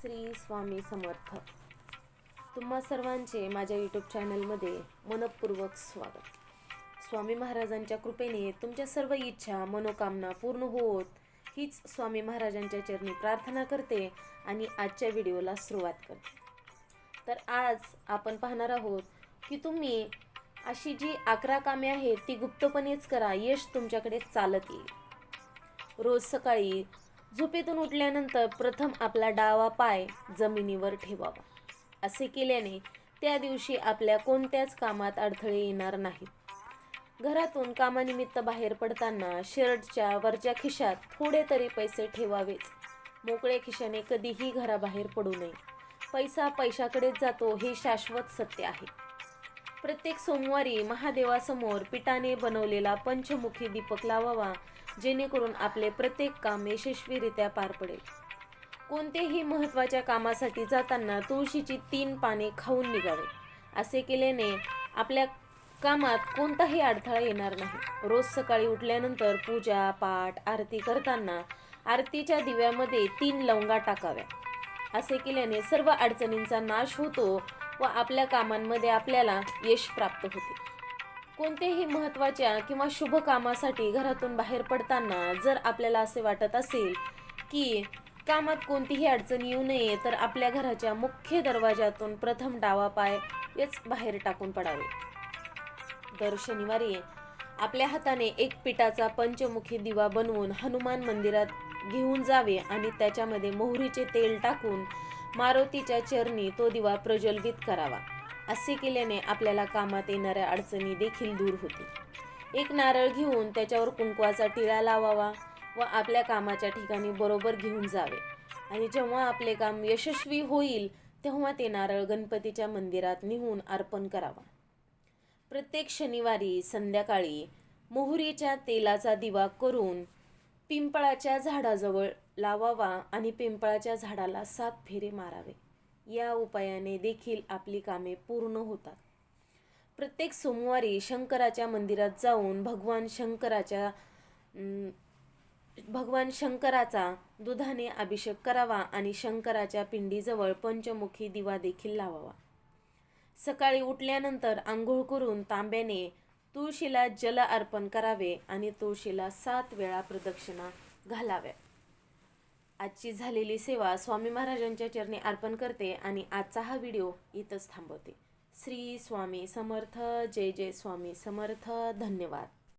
श्री स्वामी समर्थ. तुम्हा सर्वांचे माझ्या यूट्यूब चॅनलमध्ये मनपूर्वक स्वागत. स्वामी महाराजांच्या कृपेने तुमच्या सर्व इच्छा मनोकामना पूर्ण होत हीच स्वामी महाराजांच्या चरणी प्रार्थना करते आणि आजच्या व्हिडिओला सुरुवात करते. तर आज आपण पाहणार आहोत की तुम्ही अशी जी अकरा कामे आहेत ती गुप्तपणेच करा यश तुमच्याकडे चालत येईल. रोज सकाळी झोपेतून उठल्यानंतर प्रथम आपला डावा पाय जमिनीवर ठेवावा. असे केल्याने त्या दिवशी आपल्या कोणत्याच कामात अडथळे येणार नाहीत. घरातून कामानिमित्त बाहेर पडताना शर्टच्या वरच्या खिशात थोडे तरी पैसे ठेवावेच. मोकळ्या खिशाने कधीही घराबाहेर पडू नये. पैसा पैशाकडेच जातो हे शाश्वत सत्य आहे. प्रत्येक सोमवारी महादेवासमोर पिठाने बनवलेला पंचमुखी दीपक लावावा जेणेकरून आपले प्रत्येक काम यशस्वीरित्या पार पडेल. कोणतेही महत्त्वाच्या कामासाठी जाताना तुळशीची तीन पाने खाऊन निघावे. असे केल्याने आपल्या कामात कोणताही अडथळा येणार नाही. रोज सकाळी उठल्यानंतर पूजा पाठ आरती करताना आरतीच्या दिव्यामध्ये तीन लवंगा टाकाव्या. असे केल्याने सर्व अडचणींचा नाश होतो व आपल्या कामांमध्ये आपल्याला यश प्राप्त होते. कोणत्याही महत्त्वाच्या किंवा शुभ कामासाठी घरातून बाहेर पडताना जर आपल्याला असे वाटत असेल की कामात कोणतीही अडचण येऊ नये तर आपल्या घराच्या मुख्य दरवाजातून प्रथम डावा पाय हेच बाहेर टाकून पडावे. दर शनिवारी आपल्या हाताने एक पिठाचा पंचमुखी दिवा बनवून हनुमान मंदिरात घेऊन जावे आणि त्याच्यामध्ये मोहरीचे तेल टाकून मारुतीच्या चरणी तो दिवा प्रज्वलित करावा. असे केल्याने आपल्याला कामात येणाऱ्या अडचणी देखील दूर होतील. एक नारळ घेऊन त्याच्यावर कुंकवाचा टिळा लावावा व आपल्या कामाच्या ठिकाणी बरोबर घेऊन जावे. आणि जेव्हा आपले काम यशस्वी होईल तेव्हा ते नारळ गणपतीच्या मंदिरात नेहून अर्पण करावा. प्रत्येक शनिवारी संध्याकाळी मोहरीच्या तेलाचा दिवा करून पिंपळाच्या झाडाजवळ लावावा आणि पिंपळाच्या झाडाला सात फेरे मारावे. या उपायाने देखील आपली कामे पूर्ण होतात. प्रत्येक सोमवारी शंकराच्या मंदिरात जाऊन भगवान शंकराच्या भगवान शंकराचा दुधाने अभिषेक करावा आणि शंकराच्या पिंडीजवळ पंचमुखी दिवा देखील लावावा. सकाळी उठल्यानंतर आंघोळ करून तांब्याने तुळशीला जल अर्पण करावे आणि तुळशीला सात वेळा प्रदक्षिणा घालाव्या. आजची झालेली सेवा स्वामी महाराजांच्या चरणी अर्पण करते आणि आजचा हा व्हिडिओ इथंच थांबवते. श्री स्वामी समर्थ जय जय स्वामी समर्थ धन्यवाद.